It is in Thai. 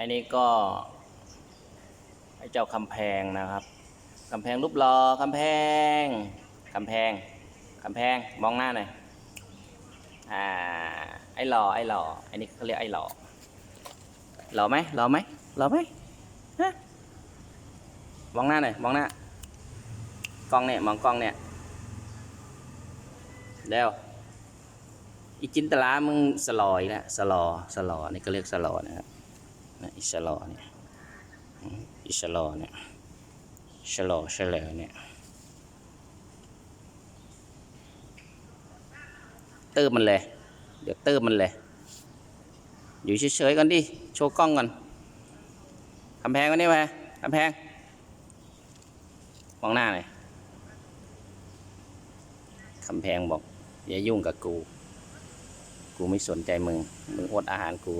อันนี้ก็ไอ้เจ้าคำแพงนะครับคำแพงรูปรอคำแพงคำแพงคำแพงมองหน้าหน่อยอ่าไอ้หล่อไอ้หล่ออันนี้เขาเรียกไอ้หล่อหล่อไหมหล่อไหมหล่อไหมฮะมองหน้าหน่อยมองหน้ากล้องเนี่ยมองกล้องเนี่ยเร็วอีจินตลามึงสลอยนะสลอสลอนี่ก็เรียกสลอนะครับ นะอีสลอเนี่ยอืมอีสลอเนี่ยชะลอชะเลอเนี่ยเติมมันเลย เดี๋ยวเติมมันเลย อยู่เฉยๆก่อนดิ โชว์กล้องก่อนกำแพงวันนี้ไปกำแพง มองหน้าหน่อยกำแพงบอก อย่ายุ่งกับกู กูไม่สนใจมึง มึงอดอาหารกู